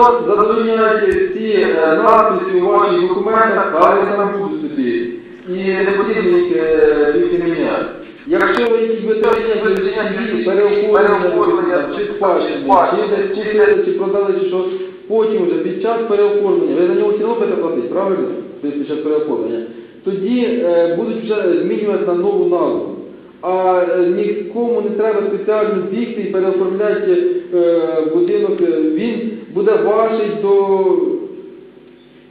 задовольняєте всі надписи у ваших документах, але там будуть собі. І не потрібно їх е, міняти. Якщо ви якісь витрачення вирішення дії, переоформлення, чи спадщини, чи, чи, чи, продали, чи що, потім вже під час переоформлення, ви за нього одно будете платити, правильно? Тобто Під час переоформлення. Тоді е, будуть вже змінювати на нову назву. А е, нікому не треба спеціально бігти і переоформляти будинок. Він буде важить до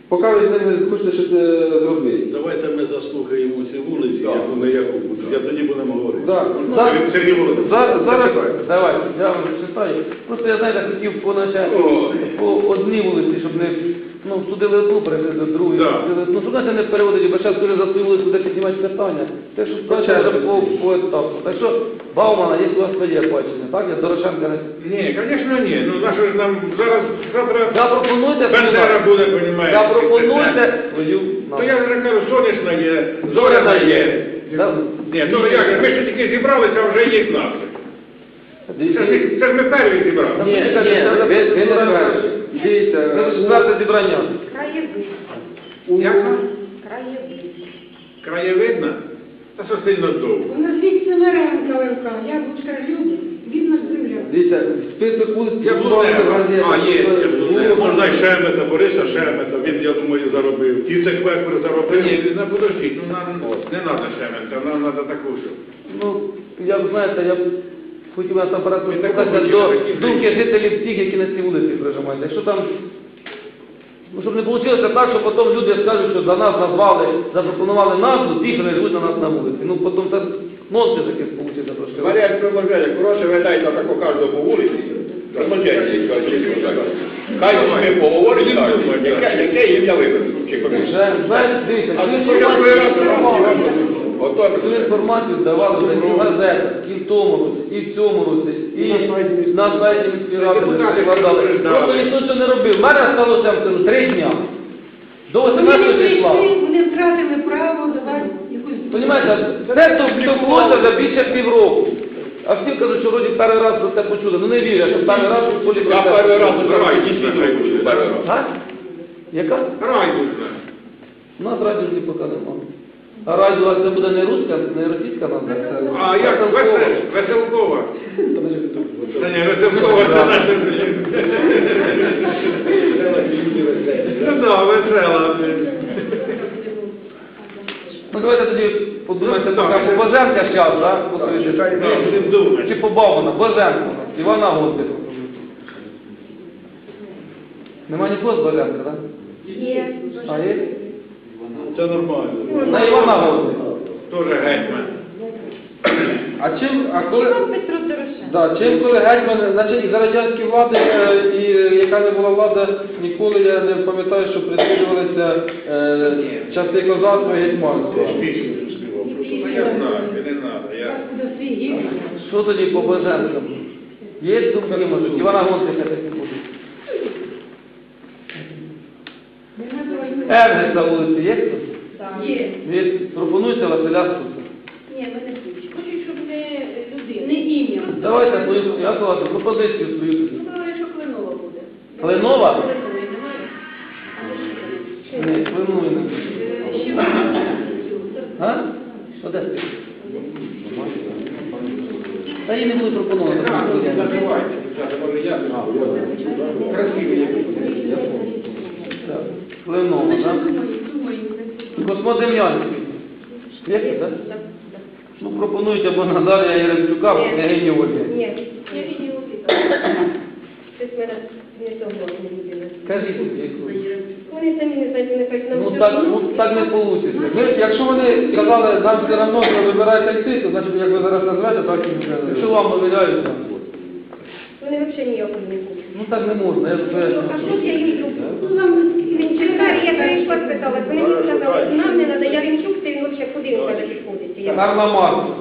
поки ви з ним не хочете щось е, зробити. Давайте ми заслухаємо ці вулиці, як вони як будуть. Я тоді будемо говорити. Да. Ну, За- Сергій- Володимирович, за- Зараз, давайте, я вам читаю. Просто я знаєте, хотів по начальнику, по одній вулиці, щоб не ну, судили одну, перевели другу, Да. судили одну. Щоб знаєте, не переводити, бо зараз коли за свою вулицю піднімати питання. Те, що скажете, вже по, по етапу. Так що, Баумана, є у вас своє бачення, так? Я Дорошенка не... Ні, звісно, ні. Ну, на що ж нам зараз, завтра Запропонуйте Бендера буде, понімаєте. Запропонуйте свою То я вже кажу, сонячна є, зоряна є. Да. Ні, то як, ми ще тільки зібралися, а вже їх нас. Це ж, це ж ми перві зібралися. Ні, ні, ви, ви не перші. Дивіться, четверте зібрання. Краєвид. Як? Краєвид. Краєвидна? Та що сильно довго. У нас від Семеренка ЛК, я Бучкар люди, від нас земля. Дивіться, список вулиць Я. А, є, Блуднева. Можна і Шемета, Бориса Шемета, він, я думаю, заробив. Кіцек Векпер заробив. Ні, не подождіть, ну нам не треба Шемета, нам треба таку, що. Ну, я б, знаєте, я б хотів вас апарат Ви так до думки жителів. тих, які на цій вулиці проживають. Якщо там, ну, щоб не вийшло так, що потім люди скажуть, що за нас назвали, запропонували назву, ті, що не живуть на нас на вулиці. Ну, потім так нонсенс якийсь вийде трошки. Варіант предложення, коротше, ви дайте таку кожному вулиці, хай ми поговоримо, яке, ім'я виберуть, знаєте, дивіться, А цю інформацію- давали в газетах, і в тому році, і в цьому році, і на сайті міської ради Депутати викладали. Просто ніхто цього не робив. У мене сталося три дня. До 18 не числа. вони втратили право давати якусь... Понімаєте, це товклося за більше півроку. А всі кажуть, що вроді перший раз про це почули. Ну не вірять, що перший раз в полі Я перший раз збираю, дійсно, перший раз. А? Яка? Райдужна. У нас радіо поки немає. А радіо це буде не руська, не російська назва. це А як Веселкова. Весел- Веселкова? Та ні, Веселкова це наша. Ну да, весела. Ну давайте тоді подумайте, Ну, така так. по Боженка зараз, так? чекай, ну, будемо думати. Чи побавлена, Боженко, Івана Гостина. Нема нікого з Боженка, так? Є. А є? Це нормально. На Івана Гостина. Тоже гетьман. А чим, а коли... Іван Петро Дорошенко. Да, чим коли гетьман, значить, і за радянської влади, е, і яка не була влада, ніколи я не пам'ятаю, що прислідувалися е, часи козацтва і гетьманства. Пісню вже співав просто. Ну, Я знаю, не треба. Я... Що тоді по Боженкам? Є думки, може, Івана Гостина Ергес на вулиці є хтось? Є. Є. Пропонуйте Василя Суса. Ні, ми не хочемо. Хочуть, щоб не людина. Не ім'я. Давайте я сказав, пропозицію свою. Ну, говорить, що Клинова буде. Кленова? Клинової немає? Ні, планує не буде. Ще одна. А? Що де ти? Та їй не буду пропонувати. Називайте. Може я Красивий якийсь. Так. Кленова, так? Космодем'янський. Є, так? Ну, пропонують або Назарія Яремчука, або княгиню Ольги. Ні, я питала. Щось мене не того не людина. Кажіть, яку. Вони самі не знають, вони кажуть, нам Ну так, ну так не вийде. Ви, якщо вони сказали, нам все одно, що вибираєте йти, то значить, як ви зараз назвете, так і буде. Якщо вам довіряють, то Вони взагалі ніякого не хочуть. ну так не можна. Я Ну. А що я їм зроблю? Ну, нам Я прийшла, спиталась, вони мені сказали, нам не треба, я Вінчук, це він взагалі куди він каже підходить? Карла Маркс.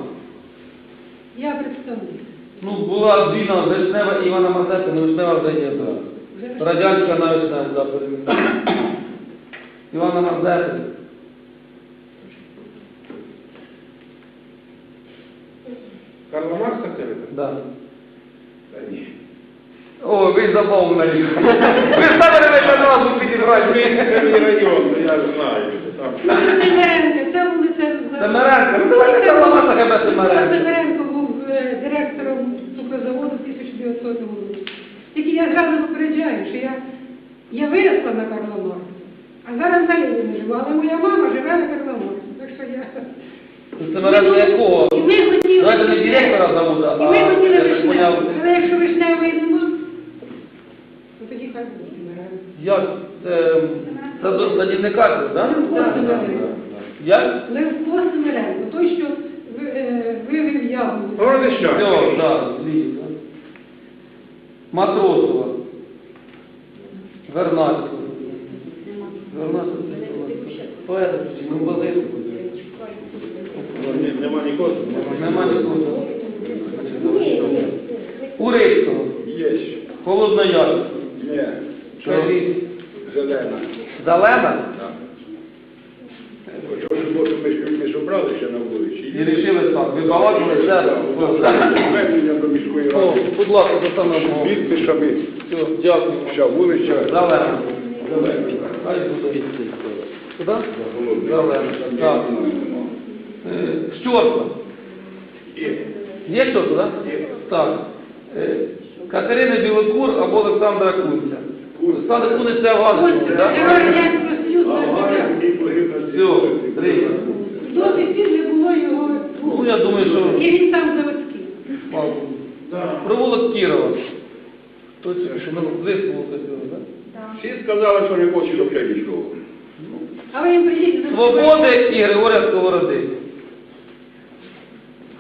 Я представник. Ну, була зміна Вишнева Івана Мазепи, не Вишнева так. Радянська на Вишневу, да, перемінила. Івана Мазепи. Карла Маркса це? Да. Та ні. О, ви наліз. Ви ревете назву підіграти. Це мій район, я знаю. Там. Семеренко, це вулиця... Семеренко, ну давайте таке без Семеренко. Семеренко був е, директором цукрозаводу 1900 році. Тільки я зразу попереджаю, що я, я виросла на Карла а зараз на Леніні живу, але моя мама живе на Карла Так що я... Семеренко якого? І ми хотіли... Давайте не директора забуду, І ми хотіли вишневу. Але якщо вишневої нема, то тоді хай буде Семеренко. Як? ем, Це до садівника, так? Так, так. Як? Левко Семеренко, той, що ви- е, вивів. Городищак. Все, так, звідси. Матросова. Вернадського. Вернадського. Поети, композитор. Ну, Нема нікого. Нема нікого. Урицького. Є. Холоднояр. Ні. Кажіть. Зелена. Зелена. Ми ж не зібрали ще на вулиці. І рішили так. Ви балакали ще раз. Звернення до міської ради. будь ласка, достанемо. Підписами. Все, дякую. Вся вулиця. Зелена. Хай буде. Куди? Зелена. Так. Е, Щорса. Є щорса, так? Так. Е, Катерина Білокур або Олександра Кунця. Олександр Кунець це Галицький, так? Все, три. До сих пір не було його. Ну, я думаю, що... І він сам заводський. Мало. Провулок Кірова. Точно, що ми близько хотіли, так? Всі сказали, що не хочуть до П'ятницького. А ви їм приїдете. Свободи і Григорія Сковороди.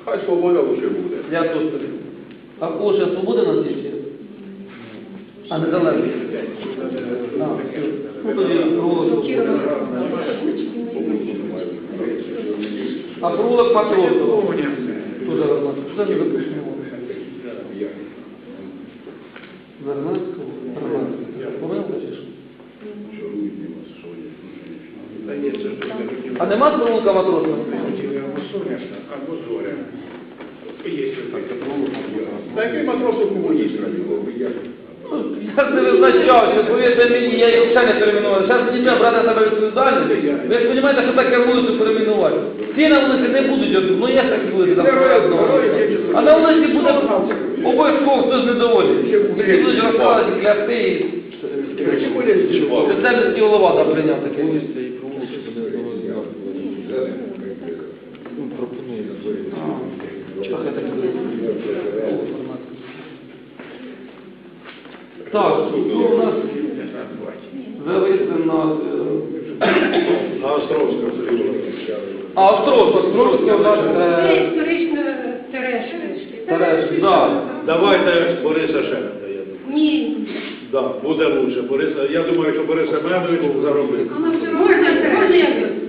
Хай свобода лише буде. Я тут. А кого ще свободи на світі? А не далеко. А, все. Ну тоді провулок Кірова. А провулок Матросова. Тоже Вернадського. Що не допустимо? Вернадського? Вернадського. А нема провулка Матросова? Або зоря. Є Такий матросов комуніст Я не визначав, що повірте мені, я їх взагалі не перейменував. Зараз дітям брати на себе відповідальність. Ви ж розумієте, що таке вулицю перейменувати. Ці на вулиці не будуть, одну, ну є такі вулиці, там одного. А на вулиці буде обов'язково хтось недоволі. Всі будуть розказувати, клясти і спеціальний голова там прийняв таке. Так, ну у нас зависли на... е, На Островська. А, Остров, Островське у нас... Це е, історична да. Давайте Бориса Шемета, я думаю. Ні. Да, буде лучше. Бориса, я думаю, що Борис Семенович заробив. А на все можна, можна?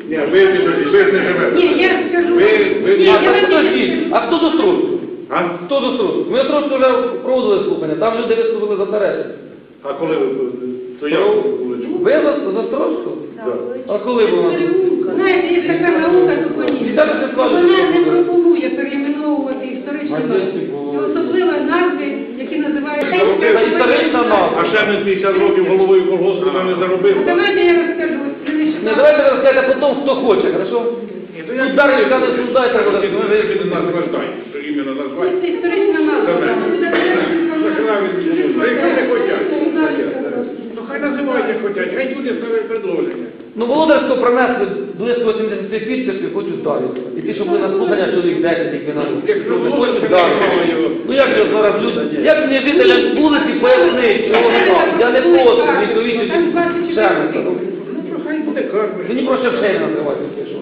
Ні, ви не живі, ви не живете. Ні, я скажу. Ви, ви, Ні, А я подождіть, а хто до Острозьку? а? Хто до Острозьку? Ми Острозьку вже проводили слухання, там люди виступили за Терешку. А коли ви, то я вулицю. Ви за, за Острозьку? А коли ви у нас? Знаєте, є така наука. Віталій Степанович, Вона не пропонує перейменовувати історичні Мадярський назви. Особливо назви, які називають... Це історична назва. А Шемет 50 років головою колгоспу ми не заробив. Давайте я розкажу. Це не Не, давайте ви розкажете потім, хто хоче, хорошо? то я Тут далі сказали, що дайте, Ви буде. не назвайте, що іменно назвати. Це історична назва. Добре. Ви не хочуть. Ну хай називайте хочуть, хай люди ставлять предложення. Ну, Володарського принесли близько 80 підписів, хочуть далі. І ті, що були на слухання, чоловік 10, їх виносили. Якщо Хочуть далі. Ну як же зараз люди? Як мені жителям вулиці пояснити, чого не так? Я не проти, віковічу Шермета. Ну хай буде карми. Мені проще Шермета називати, якщо.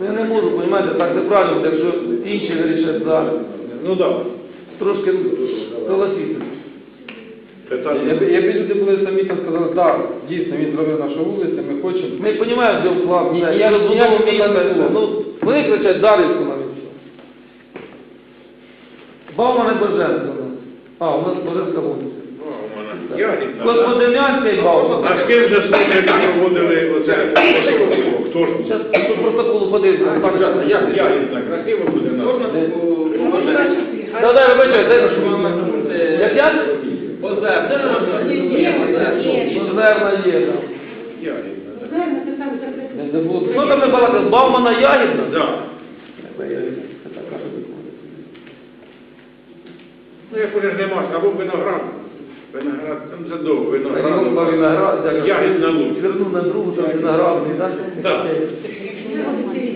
Ну, Я не можу, розумієте, так неправильно, якщо інші вирішать за Ну так. трошки согласитися. Якби якби люди були самі там сказали, так, дійсно, він зробив нашу вулицю, ми хочемо. Ми розуміємо, де вклад, Ні, я розбудову міста. Ну, вони кричать Дарівську навіть. Баумана Боженка у нас. А, у нас Боженська вулиця. Господинянська і Баумана. А з ким же слухайте проводили оце? Хто ж? Зараз по протоколу подивимося. Як ягідна, красиво буде нам. Та дай вибачай, дай на що. Як я? Озерна. Озерна є. там. Не забув. Ну там ми балакали, Баумана Ягідна. Да. Ну, як уже нема, або виноград. Виноград, там задовго, Виноград, Ягідна лук. Звернув на другу, там виноградний, так? Так.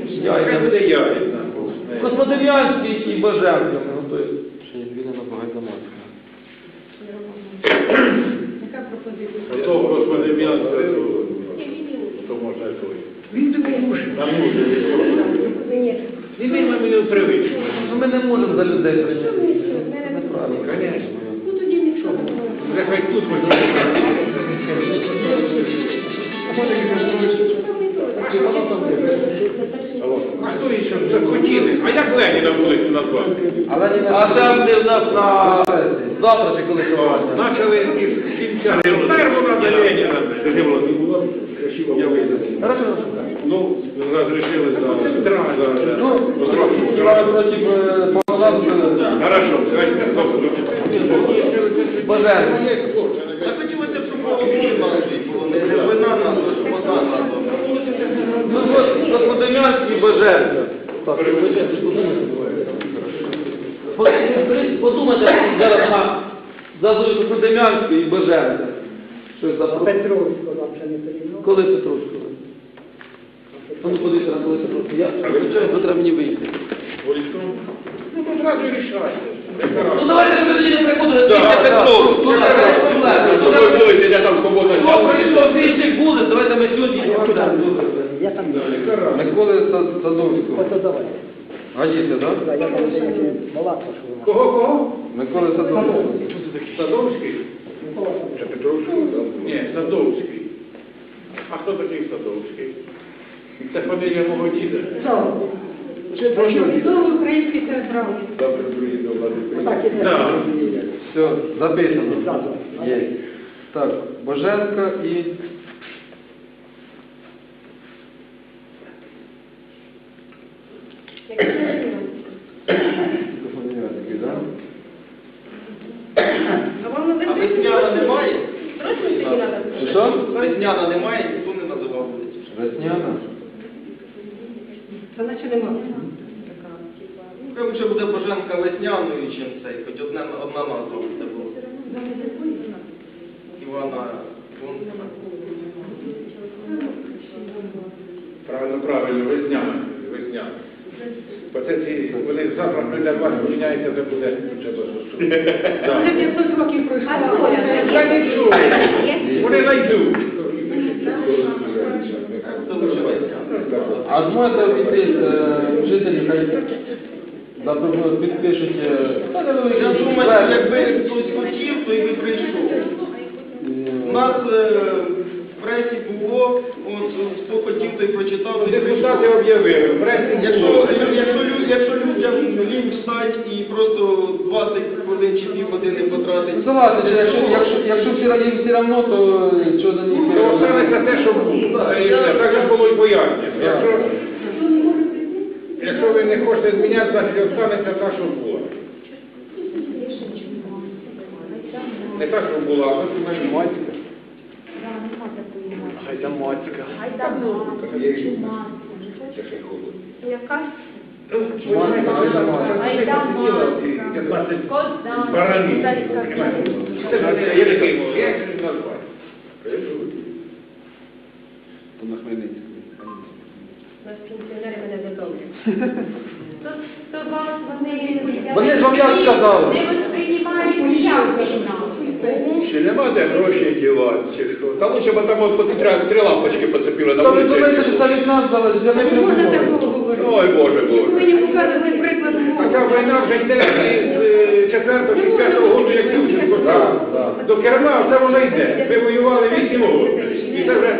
Ягідна. ягідна. Космодем'янський і Боженко ми готуємо. Ще є звільнена Богайдамацька. Яка Ото, господи, м'ясо, то можна той. Він тобі муж. Там може. Ні. Він не мені привичку. Ну ми не можемо за людей прийняти. Ну тоді нічого. Вже хай тут можна. А хто ще захотіли? А як Леніна вулицю назвати? А там де в нас на завтра чи коли? Начали із кінця. Перво надо Леніна. Б. Я вийду. Хорошо. Ну, розрішили за Ну, б. Хорошо, давайте стоп. Боженко. А тоді ви це вина Ну от Космодем'янський і Подумайте, зараз на зазові Космодем'янський і Боженко. Щось за Петровську вам ще не перейшло. Коли Петрушко? Ну, подивіться на коли Петрушко. Я, звичайно, треба мені вийти. Ну, і рішайте. Ну, давайте ж ви тоді не приходите. Да, Після да. Петрушко. Тут не треба проблеми. там свободно Ну, прийшов більше буде, давайте ми сьогодні. Я там. Миколи Са- Садовського. Гадіться, так? Кого, кого? Миколи Садовського. Садовський? Це Петровський? Ні, Садовський. А хто такий Садовський? Це фамілія мого діда. Відомий український театрал. Так, і Да. Все, записано. Є. Так, Боженка і... Так? А вам А весняна немає? Що? Весняна немає, ніхто не називав. Весняна? Це наче нема. Хай вже буде Боженка весняною, чим цей, хоч одна, одна назва буде була. Івана Гунцева. Правильно, правильно, весняна. Весняна. Бо це ці, вони завтра прийде вас, поміняється, це буде. Вже Так. 500 років пройшло. А Коля, Та нічого. Вони знайдуть. Це вже весняна. А зможете обійти е, жителі, хай наприклад, підпишуть... Я думаю, якби хтось хотів, то і би прийшов. У нас пресі було, от хто хотів, той прочитав, той Депутати прийшов. об'явили. Якщо, якщо, лю- якщо людям лінь встать і просто 20 хвилин чи пів години потратить. Називати, якщо, якщо, якщо всі раді все одно, то що за них... То останеться те, що було. І все. Так же було і пояснення. Якщо, якщо ви не хочете зміняти, значить останеться так, що було. Не так, що було, а що матіка. Гайдамацька. Це ще й холодно. Яка? Барані. Це ж я такий, я їх не назваю. То на Хмельницькому. Пенсіонери мене вас вони... Вони ж вам як сказали? Не восприймають як війна. Ще нема де гроші дівати, чи що? Та лучше б там от по три, три лампочки поцепили на Та ви думаєте, що вулиці. це від нас залежить? Я не придумав. такого говорити. Ой, Боже, Ви Боже. повинні показувати приклад Така війна вже йде з 4 чи 5 року, як Ющенко Так, так. До керма все воно йде. Ви воювали 8 років. І це вже...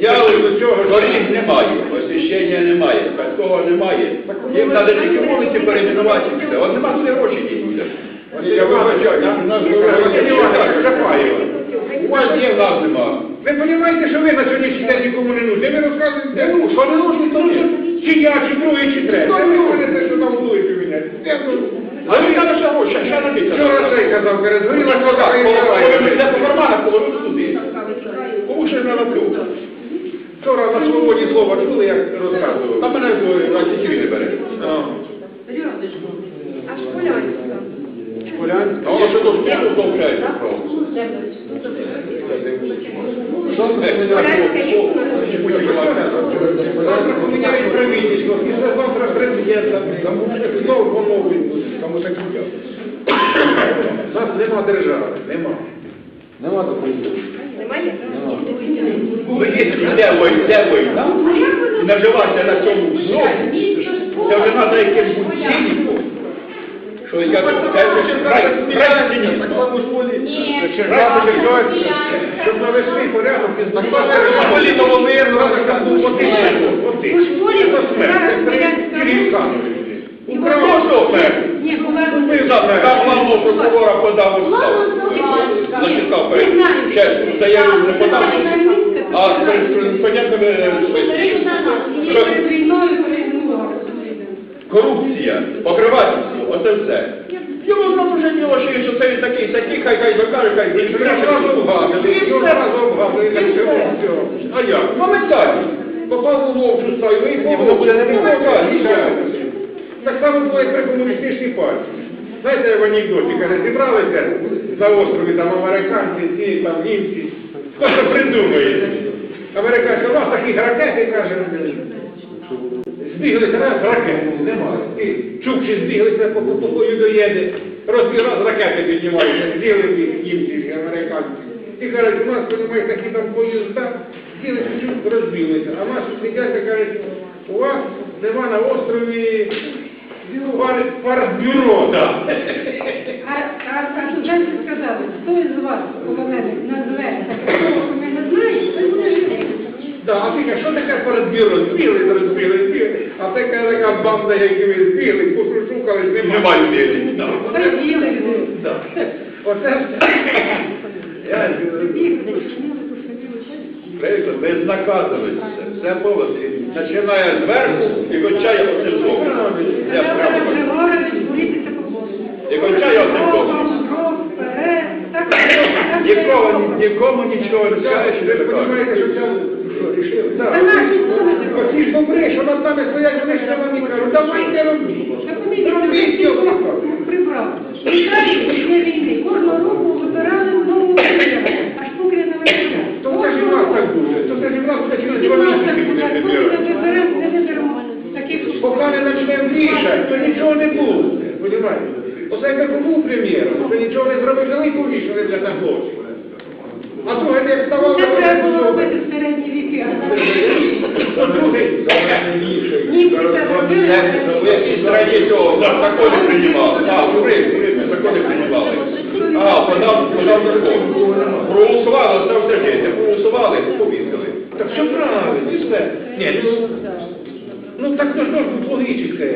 Я до цього доріг немає, освіщення немає, такого немає. Їм треба тільки вулиці перейменувати. і все. От нема туди гроші дійсно. Я вибачаю, нас У вас є, в нас нема. Ви розумієте, що ви на сьогоднішній день нікому не нужні? Ви розказуєте, ну, що не нужні, то. Чи я, чи другий, чи третій. Ви говорите, що там вулицю міняти. А він каже, що гроші, ще на більше. Вчора цей казав, перед горіла Коли кода, йде по карманах, положив туди. Кому ще не робив? Вчора на свободі слова чули, як розказував. Та мене на тільки не бере. Аж полянська. А воно ще до школу довчається, правда. Що тут Завтра поміняють правительство, завтра президента, що знову поновлюють, тому так і У нас нема держави, нема. Нема такої. Немає? Ви йде війна, йде війна, і наживатися на цьому знову, це вже треба якимсь цінником. Що я кажу, це. Щоб навести порядок і Політово мирно, У школі зараз порядка. Україна що перше? Ні, повернути. Ми завтра як главного прокурора подав у Зачекав перед. чесно, заяву не подав, а понятними що. Корупція, покривательство, оце все. Йому знову вже не лоші, що це він такий, такий, хай хай докаже, хай він Разом вгадали, разом вгадали, так все, все. А як? Моментально. Попав у ловчу стаю, і воно буде не моментально. Так само було і при комуністичній партії. Знаєте, в анекдоті, каже, зібралися на острові там американці, ці там німці. Хто це придумає? Американці, у вас такі ракети, каже, збіглися, раз ракети немає. І чукчі збіглися по потокою доєде, розбігав, ракети піднімаються, збігли ті німці американці. І кажуть, у нас, розумієш, такі там поїзда, збіглися, чуть розбіглися. А наші сидять і кажуть, у вас нема на острові пар, парбюро, так. А, студенти сказали, хто із вас полонених назве такого, ми не знаємо, це буде жити. Да, а ти що таке парадбюро? Збігли, розбігли, збігли. А це каже, така банда, які ви збігли, пошукали, немає. Немає вірі. да. Приділи. Да. Оце я Правильно, безнаказаність, все поводи. Починає зверху і кончає оцим зовні. Я прямо. І кончає оцим зовні. Нікого, нікому нічого не скажеш, ви не кажеш. Що рішили? Та наші думати. Оці ж добре, що над нами стоять, вони ще вам і кажуть, давайте робіть. Робіть його. Прибрав. Прибрали після війни. Кожного року вибирали нову уряд. Аж поки не вибирали. То це ж нас так буде. То це ж і нас І в нас так буде поки не виберемо, не виберемо таких. Поки не почнемо вішати, то нічого не буде. Понімаєте? Оце якби був прем'єром, то нічого не зробив, але й повішали для друге не вставав Це треба було робити в середні віки. Це закони приймали? Закони приймали. А, подав, закон. Проголосували, це все життя. Проголосували, повісили. Так все правильно, і все. Ні, ну, ну так то ж бути логічно.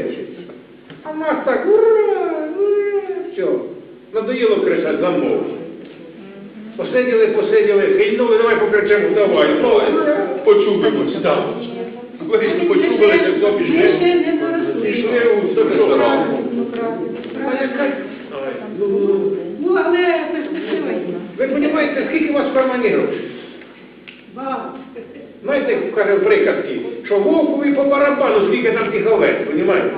А нас так, ура, ура, все. Надоїло кричати замов. Посиділи, посиділи, хильнули, давай покричемо, давай, давай. Почубимось, так. Говорить, почубилися, хто пішли. Пішли у. Ну, яка? Ай, ну, Ну, але перспектива є. Ви розумієте, скільки у вас в кармані грошей? Знаєте, каже в приказці, що вовкові по барабану, скільки там тих овець, розумієте?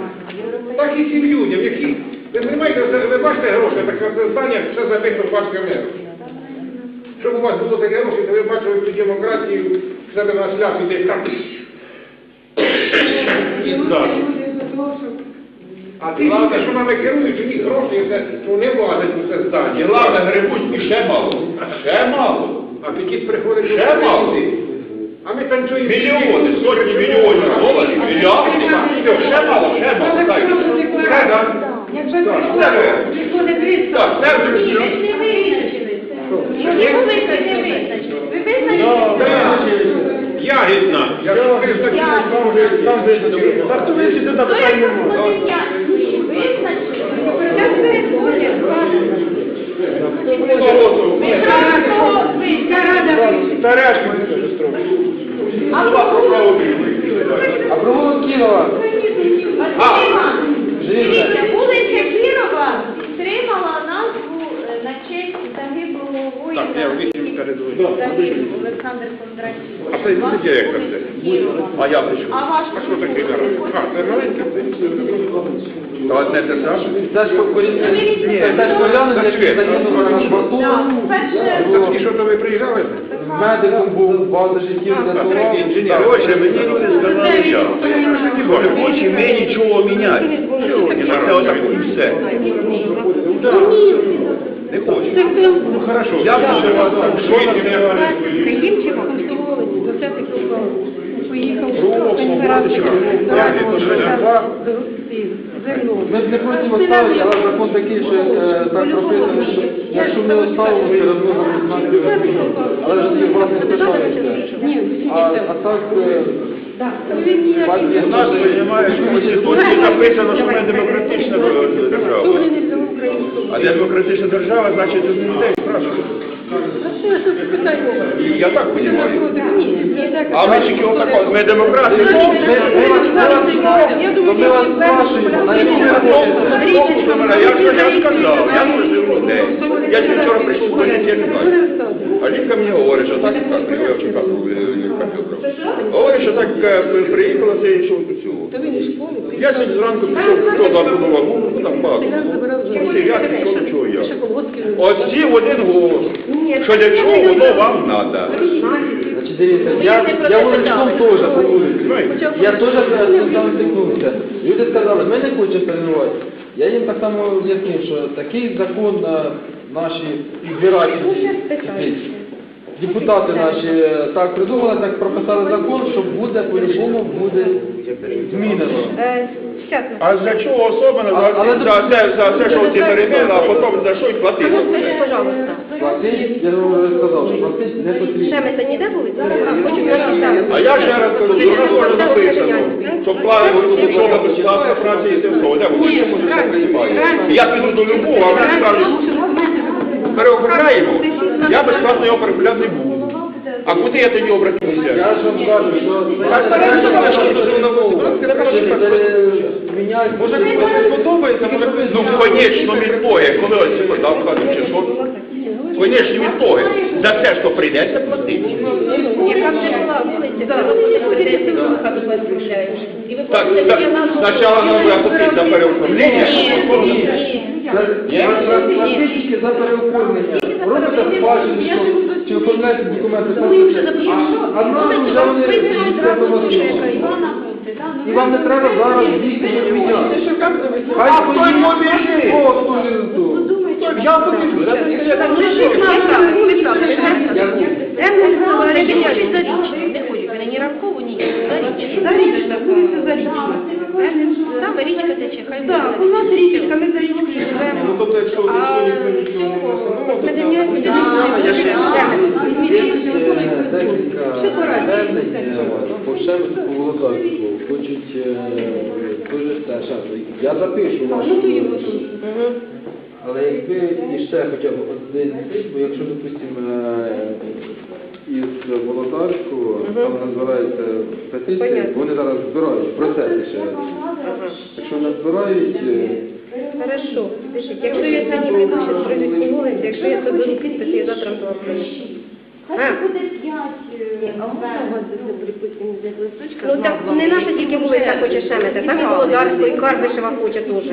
Так і цим людям, які... Ви розумієте, ви бачите гроші, так здання, все забито пачками. Щоб у вас було таке то ви бачили цю демократію в себе на шляпі десь там. А ті люди, що нами керують, у них гроші, ну не у це здання. ладно, грибуть, і ще мало. Ще мало. Апетит приходить до Ще мало. А ми танцюємо. Мільйони, сотні мільйонів доларів, мільярдів. Ще мало, ще мало. Так. Так, прийшло, це- приходить 300. Це вже все. Не визначили це. Не визначили. Ви визначили? Ягідна. Ви захотіли, там ви питання я? Визначили. Це. Ви зразу Міська рада вирішить. Старешки дуже строго. А про право А провулок Кірова. Василь Іванович, Так, я вісім передаю. Олександр Кондратів. А це це. А я при чому? А ваш А що таке? А, це це. Та одне те саме. Це ж покоріння, це ж поляни, Так, які Свет, загинули на борту. Перше, Це такі, що то ви приїжджали? Медиком був, багато життів рятував. Короче, мені люди сказали, я. Не хоче ми нічого міняти. Це отак і все. Не хочу. Ну хорошо, я буду вас так. Таким чином конструовані, до поїхав? Ми б не проти оставити, але закон такий, що так прописано, що якщо ми оставимо, все одно нам знати Але ж є власне спеціальність. А, а так, У нас, розумієш, Конституції написано, що ми демократична держава. Демократична держава, значить, від людей спрашують. Я так розумію. А ми тільки отако, ми демократи. ми, ми вас, спрашуємо. Я ж сказав, я просив людей. Я тільки вчора прийшов в кабінет, я не знаю. А Лінка мені говорить, що так, так, я вчора комп'ютер. Говорить, що так е, приїхала це і що цю. Я сьогодні зранку пішов, хто ну там. Всі нічого я. От в один голос, що для чого воно вам треба. Значить, дивіться, я, я вуличком теж по вулиці. Я теж стикнувся. Люди сказали, ми не хочемо перейменувати. Я їм так само об'яснив, що такий закон на наші збирателі, депутати наші е, так придумали, так прописали закон, що буде по-любому буде змінено. А за чого особливо? А- але За, за, за це, що ці переймали, а потім за що й платити? Скажіть, пожалуйста. Платить, я вже сказав, що платить не потрібно. Ще ніде були? А, хочу прочитати. А я ще раз кажу, що на кожен написано, що плаває школа безплатна праця і тим слово. Я піду до любого, а вони скажуть, переоформляємо. Я безплатно його переоформляти не буду. А куди я тоді обратився? Я ж вам кажу, що міняють. Може, комусь не подобається, може, ну, в конечному ітогі, коли ось подав, кажуть, чи що, в конечному ітогі, за те, що прийдеться платити. Яка не була вулиця. І ви Так, так, на спочатку треба платити за переоформлення, а потім... Тільки за переоформлення. Робите спадщину, що- чи оформляєте вже а, а нам вже вони автоматично. І вам не треба зараз не міняти. Хай А хто йому біжить? О, хто ж? Я побіжу, я не знаєте, Я- не вони ні ранкову, ні зарічні. Зарічна, вулиця Зарічна. Там річка тече, хай Так, у нас річка, ми за живемо. Ну, тобто, якщо А ніхто нічого не цього, внесе, ну, Медведєв, Я ще Де ми? Є е, декілька звернень е, по Володарську. Хочуть е, дуже те, Я запишу вашу вулицю. Але якби іще хоча б один бо якщо, допустимо, із Володарського, там назбирається Понятно. вони зараз збирають, в процесі ще. Якщо не збирають, е, Хорошо, пишіть. Якщо я сьогодні вийду, що прийдуть вулиці, якщо я соберу підписи, я завтра до вас принесу. Хай буде п'ять, а можна у вас взяти листочка? Ну так не наша тільки вулиця хоче шемити, там і Володарську, і Карбишева хоче теж.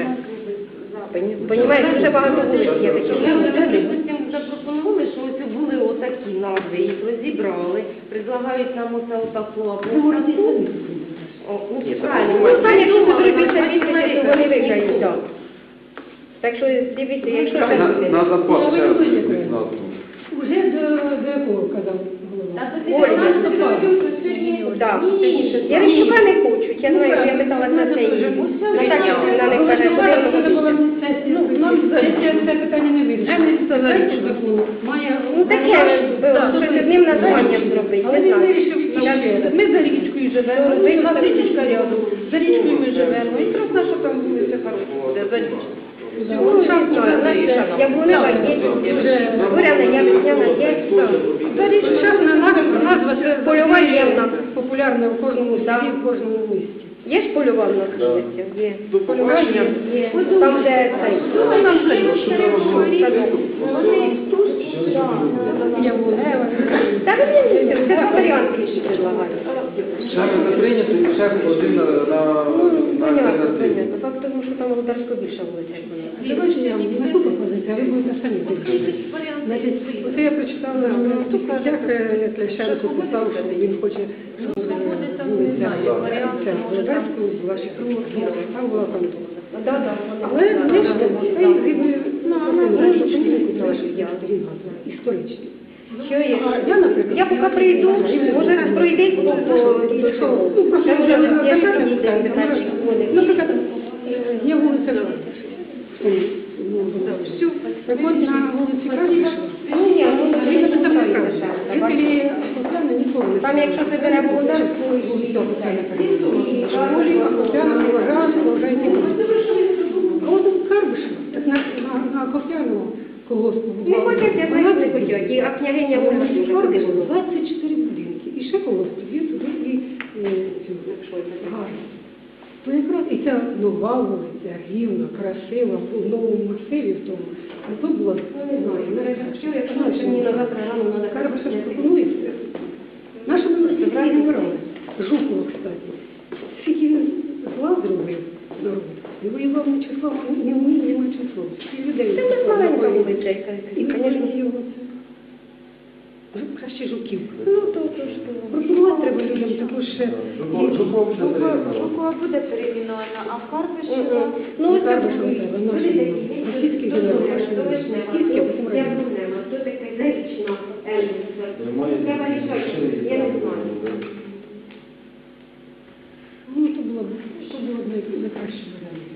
Понімаєте, дуже багато вулиць є таких. Допустим, запропонували, що ось були отакі назви, зібрали, предлагають нам оце отаку, а О, ну, правильно. Ну, вони виграють, так. Так що дивіться, якщо на, це на запас якусь назву. Уже до, до якого казав Ольга. Так. Я Рищука не хочу, я знаю, я питала на це її. Наталя вона не каже, Ну, це питання не. Має... Ну таке ж, щось одним названням зробити, Але не він знаю. ми за річкою живемо, ви у нас річка рядом, за річкою ми живемо, і якраз наша там вулиця хороша. Буде, за річкою. Ну, Я була є, Буряна, я весняна є. За річкою назва, назва це Польова популярна в кожному селі, в кожному місті. Є ж польова в нас вулиця? Є. Польова є. Є. Там, де цей. Там це Ще не прийнято, і тому, що там Володарська більша вулиця. Давайте я прочитала як Ляшенко писав, що він хоче, Володарську була ще там була контора. Да, Але ми цей є? А я, наприклад, Я поки прийду, може раз пройдись, то Ну, Це вже не Наприклад, е, є вулиця ну, всю, так от на вулиці Каші, Ну, ну, Жителі Костяна ніколи не Там, якщо ти бере Володарську і Карбиша, на, на колгоспу. Не хочуть, я знаю, не хочуть. А княгиня Ольга дуже Карбиша 24 будинки. І ще колгосп є туди і е, цю, гарно. Ну якраз і ця нова вулиця, рівна, красива, в новому масиві в тому. А тут було, ну не знаю, мережа що я Ну, що мені на завтра рано Карбиша ж пропонує все. Наша вулиця правильно вибирали. Жукова, кстати. Скільки він зла зробив народ. І воював не числом, не вмінням, а числом. Скільки людей. Це не маленька вулиця, яка, І, звісно. його Краще жуків. Ну, то, то ж. Пропонувати треба людям також ще. Жуков- Жуков. Жукова буде перейменована, а в Карпиші. Ну, Ну, ось так, так, що до він Вишнева, російський, а тут потім я радянський. проблема, то таке зарічна Ельвіса. Немає Треба рішати, я не знаю. Ну, то було б то було б найкраще варіант.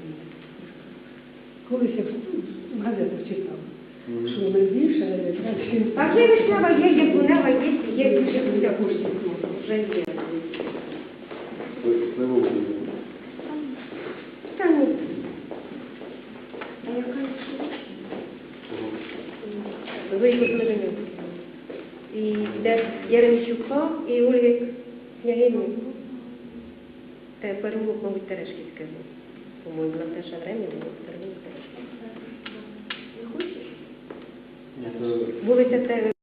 Колись я в газетах читала, що найбільше, найкраще. А вже Вишнева є, Яблунева є, є дуже дуже коштів. Вже є. Та ні. А яка Ви його до нього. І Яремчука і Ольги Княгині. Те переулок, мабуть, Терешківське було. По-моєму, на те ж время було переулок Терешківське. Ні, то Вулиця Те-